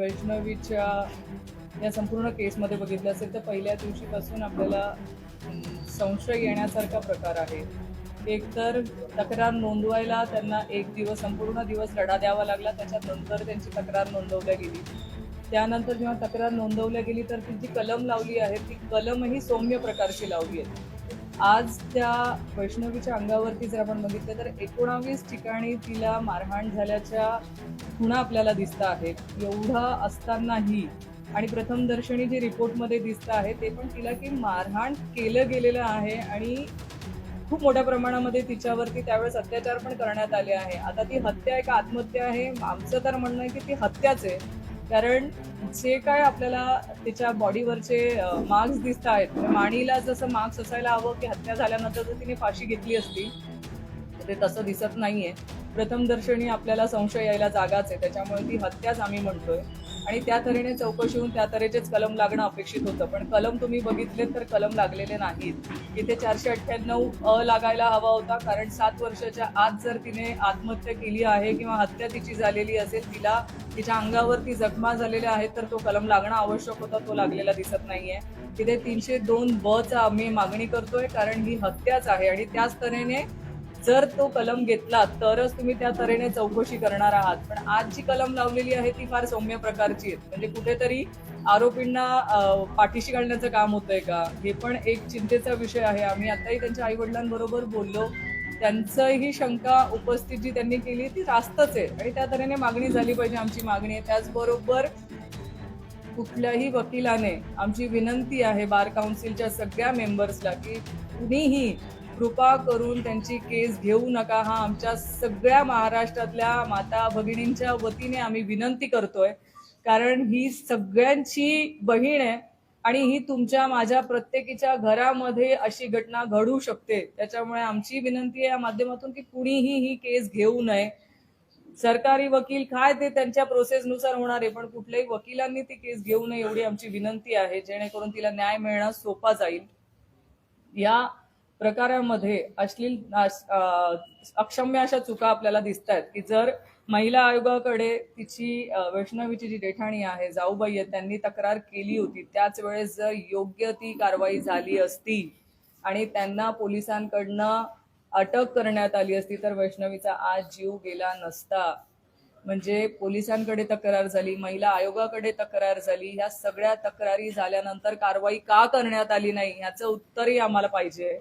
वैष्णवीच्या या संपूर्ण केसमध्ये बघितलं असेल तर पहिल्या दिवशीपासून आपल्याला संशय येण्यासारखा प्रकार आहे. एकतर तक्रार नोंदवायला त्यांना एक दिवस संपूर्ण दिवस लढा द्यावा लागला त्याच्यानंतर त्यांची तक्रार नोंदवल्या गेली. त्यानंतर जेव्हा तक्रार नोंदवल्या गेली तर ती जी कलम लावली आहे ती कलमही सौम्य प्रकारची लावली आहे. आज त्या वैष्णवीच्या अंगावरती जर आपण बघितलं तर एकोणावीस ठिकाणी तिला मारहाण झाल्याच्या खुणा आपल्याला दिसत आहेत. एवढं असतानाही आणि प्रथम दर्शनी जे रिपोर्टमध्ये दिसतं आहे ते पण तिला की मारहाण केलं गेलेलं आहे आणि खूप मोठ्या प्रमाणामध्ये तिच्यावरती त्यावेळेस अत्याचार पण करण्यात आले आहे. आता ती हत्या आहे का आत्महत्या आहे? आमचं तर म्हणणं आहे की ती हत्याच आहे. कारण जे काय आपल्याला तिच्या बॉडीवरचे मार्क्स दिसत आहेत माणीला जसं मार्क्स असायला हवं की हत्या झाल्यानंतर जर तिने फाशी घेतली असती ते तसं दिसत नाहीये. प्रथमदर्शनी आपल्याला संशय यायला जागाच आहे. त्याच्यामुळे ती हत्याच आम्ही म्हणतोय. आणि त्या तऱ्हेने चौकशी होऊन त्या तऱ्हेचेच कलम लागणं अपेक्षित होतं. पण कलम तुम्ही बघितले तर कलम लागलेले नाहीत. इथे चारशे अठ्ठ्याण्णव अ लागायला हवा होता. कारण सात वर्षाच्या आत जर तिने आत्महत्या केली आहे किंवा हत्या तिची झालेली असेल तिला तिच्या अंगावरती जखमा झालेल्या आहेत तर तो कलम लागणं आवश्यक होता. तो लागलेला दिसत नाहीये. तिथे तीनशे दोन ब चा आम्ही मागणी करतोय. कारण ही हत्याच आहे. आणि त्याच तऱ्हेने जर तो कलम घेतला तरच तुम्ही त्या तऱ्हेने चौकशी करणार आहात. पण आज जी कलम लावलेली आहे ती फार सौम्य प्रकारची आहे म्हणजे कुठेतरी आरोपींना पाठीशी घालण्याचं काम होतंय का? हे पण एक चिंतेचा विषय आहे. आम्ही आताही त्यांच्या आई वडिलांबरोबर बोललो. त्यांचंही शंका उपस्थित जी त्यांनी केली ती रास्तच आहे. आणि त्या तऱ्हेने मागणी झाली पाहिजे आमची मागणी आहे. त्याचबरोबर कुठल्याही वकिलाने आमची विनंती आहे बार काउन्सिलच्या सगळ्या मेंबर्सला की कुणीही कृपा करून त्यांची केस घेऊ नका. हा आमच्या सगळ्या महाराष्ट्रातल्या माता भगिनींच्या वतीने आम्ही विनंती करतोय. कारण ही सगळ्यांची बहीण आहे आणि ही तुमच्या माझ्या प्रत्येकीच्या घरामध्ये अशी घटना घडू शकते. त्याच्यामुळे आमची विनंती आहे या माध्यमातून की कुणीही ही केस घेऊ नये. सरकारी वकील काय ते त्यांच्या प्रोसेसनुसार होणार आहे पण कुठल्याही वकिलांनी ती केस घेऊ नये एवढी आमची विनंती आहे. जेणेकरून तिला न्याय मिळणं सोपा जाईल. या प्रकारामध्ये अश्लील अक्षम्य अशा चुका आपल्याला दिसत आहेत की जर महिला आयोगाकडे तिची वैष्णवीची जी देठाणी आहे जाऊबाई आहे त्यांनी तक्रार केली होती त्याच वेळेस जर योग्य ती कारवाई झाली असती आणि त्यांना पोलिसांकडनं अटक करण्यात आली असती तर वैष्णवीचा आज जीव गेला नसता. म्हणजे पोलिसांकडे तक्रार झाली महिला आयोगाकडे तक्रार झाली ह्या सगळ्या तक्रारी झाल्यानंतर कारवाई का करण्यात आली नाही ह्याचं उत्तरही आम्हाला पाहिजे.